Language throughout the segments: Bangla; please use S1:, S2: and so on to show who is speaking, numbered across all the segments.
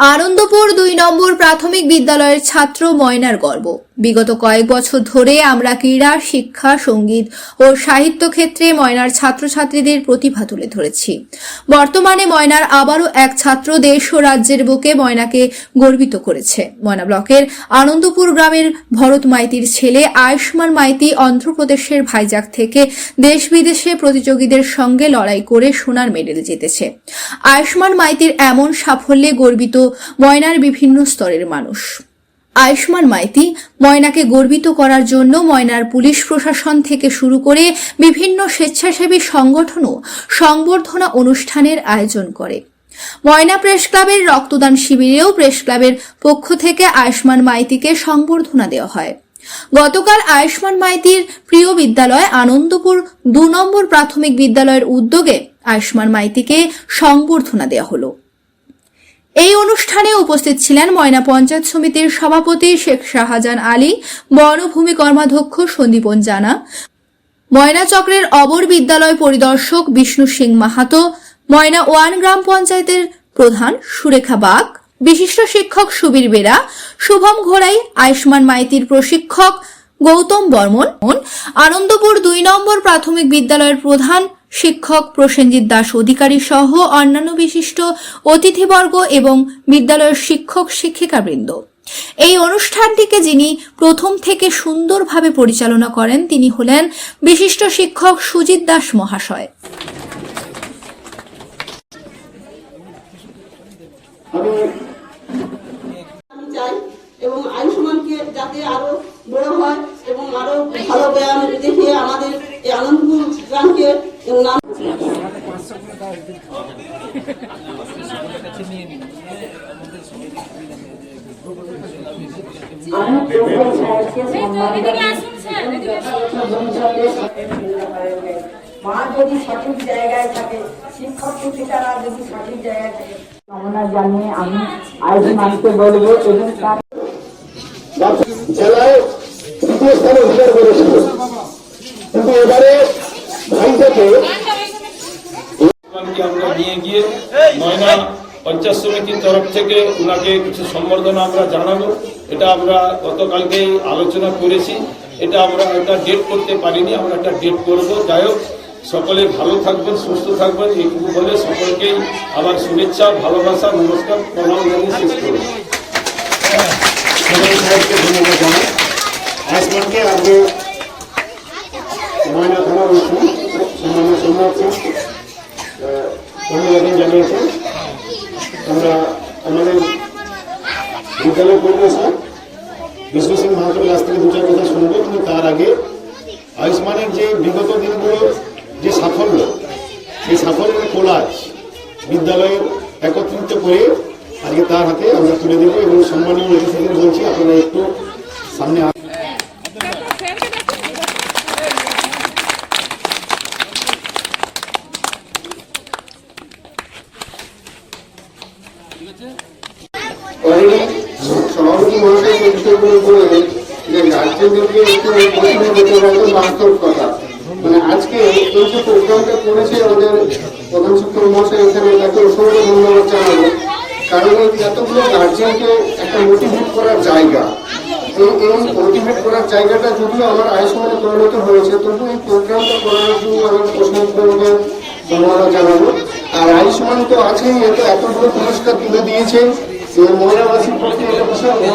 S1: আনন্দপুর দুই নম্বর প্রাথমিক বিদ্যালয়ের ছাত্র ময়নার গর্ব। বিগত কয়েক বছর ধরে আমরা ক্রীড়া, শিক্ষা, সংগীত ও সাহিত্য ক্ষেত্রে ময়নার ছাত্রছাত্রীদের প্রতিভা তুলে ধরেছি। বর্তমানে ময়নার আবারও এক ছাত্র দেশ ও রাজ্যের বুকে ময়নাকে গর্বিত করেছে। ময়না ব্লকের আনন্দপুর গ্রামের ভরত মাইতির ছেলে আয়ুষ্মান মাইতি অন্ধ্রপ্রদেশের ভাইজাক থেকে দেশ বিদেশে প্রতিযোগীদের সঙ্গে লড়াই করে সোনার মেডেল জিতেছে। আয়ুষ্মান মাইতির এমন সাফল্যে গর্বিত ময়নার বিভিন্ন স্তরের মানুষ। আয়ুষ্মান মাইতি। ময়নাকে গর্বিত করার জন্য ময়নার পুলিশ প্রশাসন থেকে শুরু করে বিভিন্ন স্বেচ্ছাসেবী সংগঠনও সংবর্ধনা অনুষ্ঠানের আয়োজন করে। ময়না প্রেস ক্লাবের রক্তদান শিবিরেও প্রেস ক্লাবের পক্ষ থেকে আয়ুষ্মান মাইতিকে সংবর্ধনা দেওয়া হয়। গতকাল আয়ুষ্মান মাইতির প্রিয় বিদ্যালয় আনন্দপুর দু নম্বর প্রাথমিক বিদ্যালয়ের উদ্যোগে আয়ুষ্মান মাইতিকে সংবর্ধনা দেওয়া হলো। এই অনুষ্ঠানে উপস্থিত ছিলেন ময়না পঞ্চায়েত সমিতির সভাপতি শেখ শাহজাহান আলী, বনভূমি কর্মাধ্যক্ষ সন্দীপন জানা, ময়না চক্রের অবর বিদ্যালয় পরিদর্শক বিষ্ণু সিং মাহাতো, ময়না ওয়ান গ্রাম পঞ্চায়েতের প্রধান সুরেখা বাগ, বিশিষ্ট শিক্ষক সুবীর বেরা, শুভম ঘোড়াই, আয়ুষ্মান মাইতির প্রশিক্ষক গৌতম বর্মন, আনন্দপুর দুই নম্বর প্রাথমিক বিদ্যালয়ের প্রধান শিক্ষক প্রসেনজিৎ দাস অধিকারী সহ অন্যান্য বিশিষ্ট অতিথিবর্গ এবং বিদ্যালয়ের শিক্ষক শিক্ষিকাবৃন্দ। এই অনুষ্ঠানটিকে যিনি প্রথম থেকে সুন্দরভাবে পরিচালনা করেন, তিনি হলেন বিশিষ্ট শিক্ষক সুজিত দাস মহাশয়।
S2: আমাদের এই আনন্দপুর গ্রামকে
S3: জায়গায় থাকে শিক্ষক শিক্ষিকারা যদি সঠিক জায়গায় থাকে কামনা জানিয়ে আমি আয়োজনকে বলব এবং তার
S4: জেলায় তৃতীয় স্থানে অধিকার করেছিল। কিন্তু এবারে
S5: আমরা গিয়ে ময়না পঞ্চায়েত সমিতির তরফ থেকে ওনাকে কিছু সম্বর্ধনা আমরা জানাব। এটা আমরা গতকালকে আলোচনা করেছি। এটা আমরা একটা ডেট করতে পারিনি, আমরা একটা ডেট করব। যাই হোক, সকলে ভালো থাকবেন, সুস্থ থাকবেন, এইটুকু বলে সকলকেই আমার শুভেচ্ছা, ভালোবাসা, নমস্কার, প্রণাম জানিয়ে শেষ
S4: ধন্যবাদ জানাই। আসমানকে আজকে ময়না ওসি সম্মানীয় সম্রাট সিং ধন্যবাদ জানিয়েছেন আমরা আমাদের বিদ্যালয় পরিবেশে বিষ্ণু সিং মাহাতোর কাছ থেকে দু চার কথা শুনব কিন্তু তার আগে আয়ুষ্মানের যে বিগত দিনগুলো যে সাফল্য, সেই সাফল্যের কোলাজ বিদ্যালয়ে একত্রিত করে আজকে তার হাতে আমরা তুলে দেবো এবং সম্মানীয় অতিথিদের বলছি, আপনারা একটু সামনে আসুন।
S6: অলরেডি সভাপতি মহাশয় যে বিষয়গুলো বললেন যে গার্জেনদেরকে একটু কথা মানে আজকে এই যে প্রোগ্রামটা করেছে আমাদের প্রধান শিক্ষক মহাশয় এখানে তাকে অসংখ্য ধন্যবাদ কারণ এতগুলো গার্জেনকে একটা মোটিভেট করার জায়গা এই এই মোটিভেট করার জায়গাটা যদিও আমার আয়ুষ্মানে পরিণত হয়েছে তবু এই প্রোগ্রামটা করার জন্য আমার প্রশ্নকে ধন্যবাদ জানাব আর আয়ুষ্মান তো আছেই এত এতগুলো পুরস্কার তুলে দিয়েছে যে মহিলাবাসীর পক্ষে এটা বিশাল এই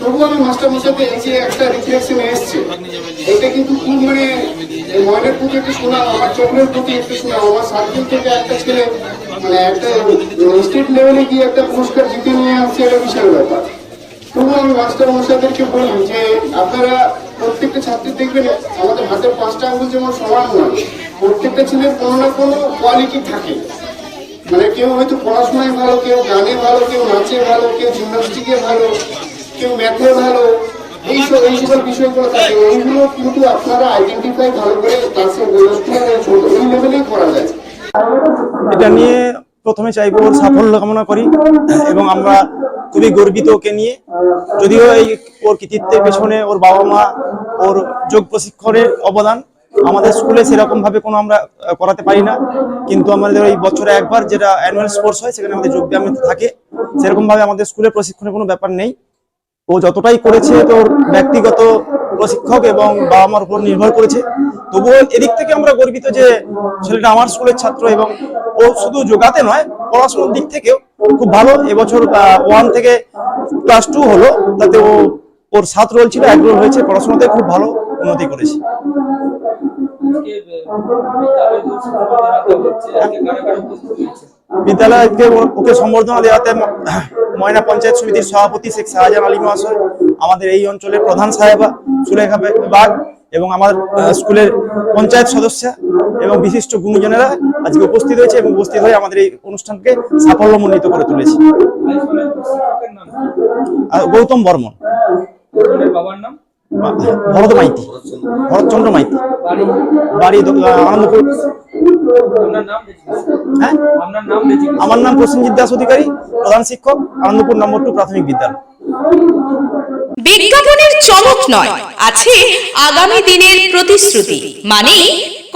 S6: তবু আমি মাস্টার মশাইকে এই যে একটা রিফ্লেকশন এসছে এটা কিন্তু খুব মানে এই ময়নের প্রতি একটু শোনা আমার চোখের প্রতি একটু শোনা আমার সার্কেল থেকে একটা ছেলে মানে একটা স্টেট লেভেলে গিয়ে একটা পুরস্কার জিতে নিয়ে আসছে এটা বিশাল ব্যাপার। তবু আমি মাস্টার মশাইদেরকে বলি যে আপনারা প্রত্যেকটা ছাত্রী দেখবেন আমাদের হাতের পাঁচটা আঙুল যেমন সমান নয় প্রত্যেকটা ছেলের কোনো না কোনো কোয়ালিটি থাকে। মানে কেউ হয়তো পড়াশোনায় ভালো কেউ গানে ভালো কেউ নাচে ভালো কেউ জিমনাস্টিকে ভালো কেউ ম্যাথে ভালো
S7: এটা নিয়ে প্রথমে চাইব সাফল্য কামনা করি এবং আমরা খুবই গর্বিত ওকে নিয়ে। যদিও এই ওর কৃতিত্বের পেছনে ওর বাবা মা ওর যোগ প্রশিক্ষণের অবদান আমাদের স্কুলে সেরকম ভাবে কোনো আমরা করাতে পারি না। কিন্তু আমাদের এই বছরে একবার যেটা অ্যানুয়াল স্পোর্টস হয়, সেখানে আমাদের যোগব্যায়াম থাকে। সেরকম ভাবে আমাদের স্কুলে প্রশিক্ষণের কোনো ব্যাপার নেই। ও যতটাই করেছে তোর ব্যক্তিগত প্রশিক্ষক এবং বাবা মার উপর নির্ভর করেছে, তবুও এদিক থেকে আমরা গর্বিত যে ছেলেটা আমার স্কুলের ছাত্র এবং ও শুধু যোগাতে নয়, পড়াশোনার দিক থেকেও খুব ভালো। এবছর ওয়ান থেকে ক্লাস টু হলো, তাতে ও ওর সাত রোল ছিল, এক রোল হয়েছে, পড়াশোনাতে খুব ভালো উন্নতি করেছে। বিদ্যালয়কে ওকে সম্বর্ধনা দেওয়াতে ময়না পঞ্চায়েত সমিতির সভাপতি শেখ শাহজাহান আলী মহাশয়, আমাদের এই অঞ্চলের প্রধান সাহেবা সুলেখা বাগ এবং আমার স্কুলের পঞ্চায়েত সদস্য এবং বিশিষ্ট গুণীজনেরা আজকে উপস্থিত হয়েছে এবং উপস্থিত হয়ে আমাদের এই অনুষ্ঠানকে সাফল্যমণ্ডিত করে তুলেছে। গৌতম বর্মন।
S8: বাবার নাম?
S7: ভরত মাইতি ভরতচন্দ্র মাইতি
S8: বাড়ি
S7: আনন্দপুর। হ্যাঁ? আমার নাম প্রসেনজিৎ দাস অধিকারী, প্রধান শিক্ষক, আনন্দপুর নম্বর টু প্রাথমিক বিদ্যালয়।
S9: বিজ্ঞাপনের চমক নয়, আছে আগামী দিনের প্রতিশ্রুতি মানে